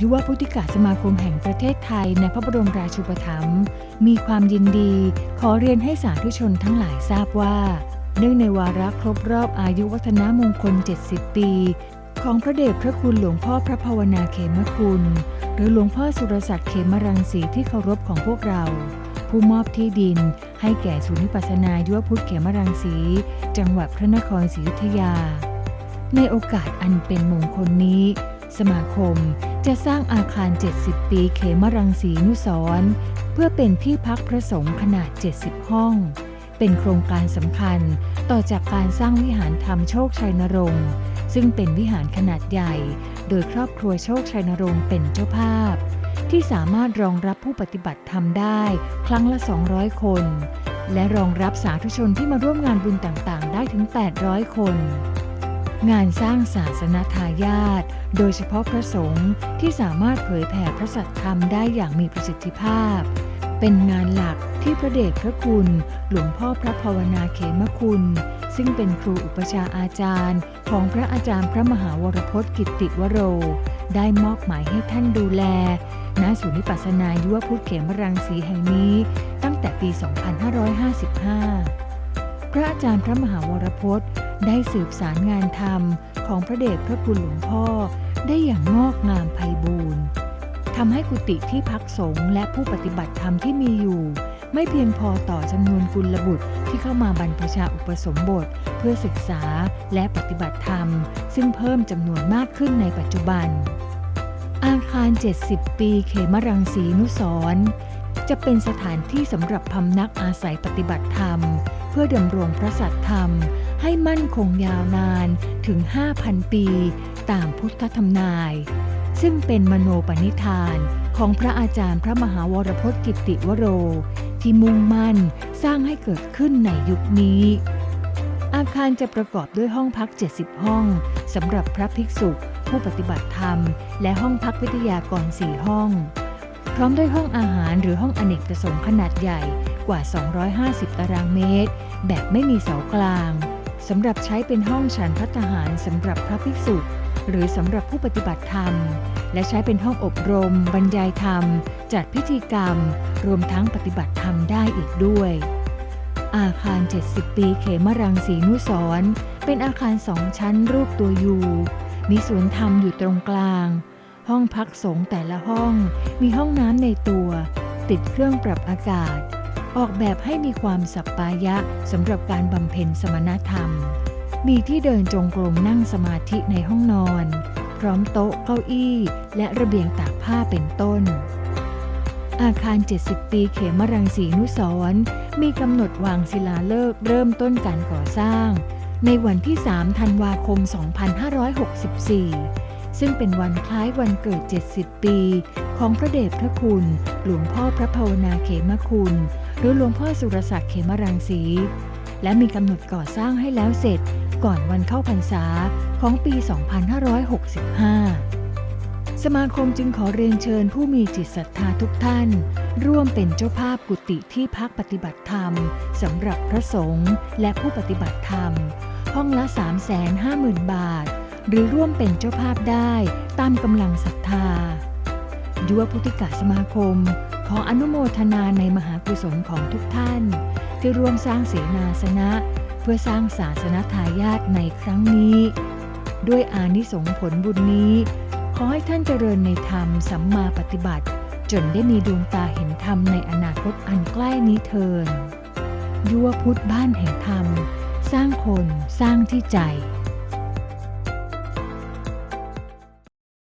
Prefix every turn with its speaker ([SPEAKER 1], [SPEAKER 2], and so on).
[SPEAKER 1] ยุวพุทธิกาสมาคมแห่งประเทศไทยในพระบรมราชูปถัมภ์มีความยินดี ขอเรียนให้สาธุชนทั้งหลายทราบว่า เนื่องในวาระครบรอบอายุวัฒนมงคล 70 ปี ของพระเดชพระคุณหลวงพ่อพระภาวนาเขมคุณ หรือหลวงพ่อสุรศักดิ์เขมรังสีที่เคารพของพวกเรา ผู้มอบที่ดินให้แก่ศูนย์วิปัสนายุวพุทธเขมรังสี จังหวัดพระนครศรีอยุธยา ในโอกาสอันเป็นมงคลนี้ สมาคม จะสร้างอาคาร 70 ปีเขมรังสีนุสรเพื่อเป็นที่พักพระสงฆ์ขนาด 70 ห้อง เป็นโครงการสำคัญต่อจากการสร้างวิหารธรรมโชคชัยนรงค์ซึ่งเป็นวิหารขนาดใหญ่ โดยครอบครัวโชคชัยนรงค์เป็นเจ้าภาพ ที่สามารถรองรับผู้ปฏิบัติธรรมได้ครั้งละ 200 คน และรองรับสาธุชนที่มาร่วมงานบุญต่างๆ ได้ถึง 800 คน งานสร้างศาสนทายาทโดยเฉพาะพระสงฆ์ที่สามารถเผยแผ่พระสัทธรรมได้อย่างมีประสิทธิภาพ เป็นงานหลักที่พระเดชพระคุณ หลวงพ่อพระภาวนาเขมคุณ ซึ่งเป็นครูอุปชาอาจารย์ ของพระอาจารย์พระมหาวรพจน์กิตติวโร ได้มอบหมายให้ท่านดูแลณศูนย์วิปัสสนายุวพุทธเขมรังสีแห่งนี้ ตั้งแต่ปี 2555 พระอาจารย์พระมหาวรพจน์ ได้สืบสารงานธรรมของพระเดชพระคุณหลวงพ่อได้อย่างงอกงามไพบูรณ์ทำให้กุฏิที่พักสงฆ์และผู้ปฏิบัติธรรมที่มีอยู่ ไม่เพียงพอต่อจำนวนกุลบุตรที่เข้ามาบรรพชาอุปสมบท เพื่อศึกษาและปฏิบัติธรรม ซึ่งเพิ่มจำนวนมากขึ้นในปัจจุบัน อาคาร 70 ปีเขมรังสีนุสรจะเป็นสถานที่สำหรับพำนักอาศัยปฏิบัติธรรม เพื่อดำรงพระสัตธรรม ให้มั่นคงยาวนานถึง 5,000 ปี ตามพุทธธรรมนาย ซึ่งเป็นมโนปณิธานของพระอาจารย์พระมหาวรพจน์กิติวโร ที่มุ่งมั่นสร้างให้เกิดขึ้นในยุคนี้ อาคารจะประกอบด้วยห้องพัก 70 ห้องสำหรับพระภิกษุ ผู้ปฏิบัติธรรม และห้องพักวิทยากร4ห้อง พร้อมด้วยห้องอาหารหรือห้องอเนกประสงค์ขนาดใหญ่กว่า 250 ตารางเมตร แบบไม่มีเสากลาง สำหรับใช้เป็นห้องฉันพัฒหารสำหรับพระภิกษุ หรือสำหรับผู้ปฏิบัติธรรม และใช้เป็นห้องอบรม บรรยายธรรม จัดพิธีกรรม รวมทั้งปฏิบัติธรรมได้อีกด้วย อาคาร 70 ปีเขมรังสีนุสรเป็นอาคารสองชั้นรูปตัวยูมีสวนธรรมอยู่ตรงกลาง ห้องพักสงฆ์แต่ละห้อง มีห้องน้ำในตัว ติดเครื่องปรับอากาศ ออกแบบให้มีความสัปปายะสำหรับการบำเพ็ญสมณธรรม มีที่เดินจงกรมนั่งสมาธิในห้องนอน พร้อมโต๊ะเก้าอี้และระเบียงตากผ้าเป็นต้น อาคาร 70 ปีเขมรังสีนุสรมีกำหนดวางศิลาฤกษ์เริ่มต้นการก่อสร้าง ในวันที่ 3 ธันวาคม 2564ซึ่งเป็นวันคล้ายวันเกิด 70 ปี ของพระเดชพระคุณ หลวงพ่อพระภาวนาเขมคุณ หรือหลวงพ่อสุรศักดิ์เขมรังสี และมีกำหนดก่อสร้างให้แล้วเสร็จก่อนวันเข้าพรรษาของปี 2565 สมาคมจึงขอเรียนเชิญผู้มีจิตศรัทธาทุกท่าน ร่วมเป็นเจ้าภาพกุฏิที่พักปฏิบัติธรรมสำหรับพระสงฆ์และผู้ปฏิบัติธรรม ห้องละ 350,000 บาท หรือร่วมเป็นเจ้าภาพได้ตามกำลังศรัทธายุวพุทธิกาสมาคม ขออนุโมทนาในมหากุศลของทุกท่าน ที่ร่วมสร้างเสนาสนะ เพื่อสร้างศาสนทายาทในครั้งนี้ ด้วยอานิสงส์ผลบุญนี้ ขอให้ท่านเจริญในธรรมสัมมาปฏิบัติ จนได้มีดวงตาเห็นธรรมในอนาคตอันใกล้นี้เทินยุวพุทธบ้านแห่งธรรม สร้างคนสร้างที่ใจ